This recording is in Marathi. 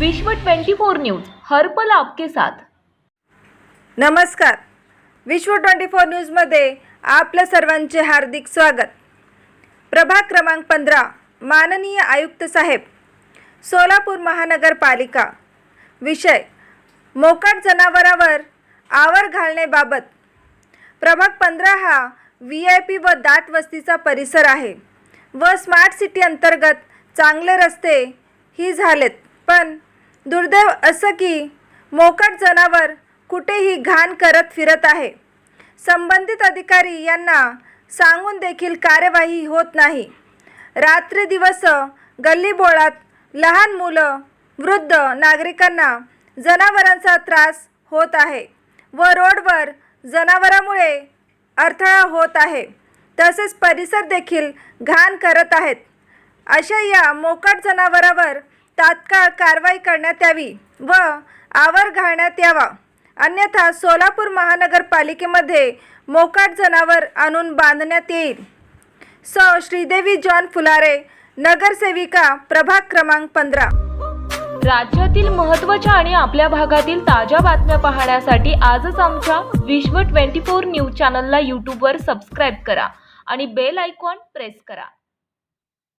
विश्व 24 न्यूज हर पल आपके साथ. नमस्कार. विश्व ट्वेंटी फोर न्यूजमध्ये आपल्या सर्वांचे हार्दिक स्वागत. प्रभाग क्रमांक पंधरा माननीय आयुक्त साहेब सोलापूर महानगरपालिका. विषय मोकाट जनावरावर आवर घालण्याबाबत. प्रभाग पंधरा हा व्ही आय पी व दाट वस्तीचा परिसर आहे व स्मार्ट सिटी अंतर्गत चांगले रस्ते ही झालेत. पण दुर्दैव असं की मोकट जनावर कुठेही घाण करत फिरत आहे. संबंधित अधिकारी यांना सांगून देखील कार्यवाही होत नाही. रात्री दिवस गल्लीबोळात लहान मुलं वृद्ध नागरिकांना जनावरांचा त्रास होत आहे व रोडवर जनावरामुळे अडथळा होत आहे. तसेच परिसर देखील घाण करत आहेत. अशा या मोकट जनावरावर तात्काळ कारवाई करण्यात यावी व आवर घालण्यात यावा. अन्यथा सोलापूर महानगरपालिकेमध्ये मोकाट जनावर आणून बांधण्यात येईल. सौ. श्रीदेवी जॉन फुलारे नगरसेविका प्रभाग क्रमांक पंधरा. राज्यातील महत्त्वाच्या आणि आपल्या भागातील ताज्या बातम्या पाहण्यासाठी आजच आमच्या विश्व 24 न्यूज चॅनलला यूट्यूबवर सबस्क्राईब करा आणि बेल आयकॉन प्रेस करा.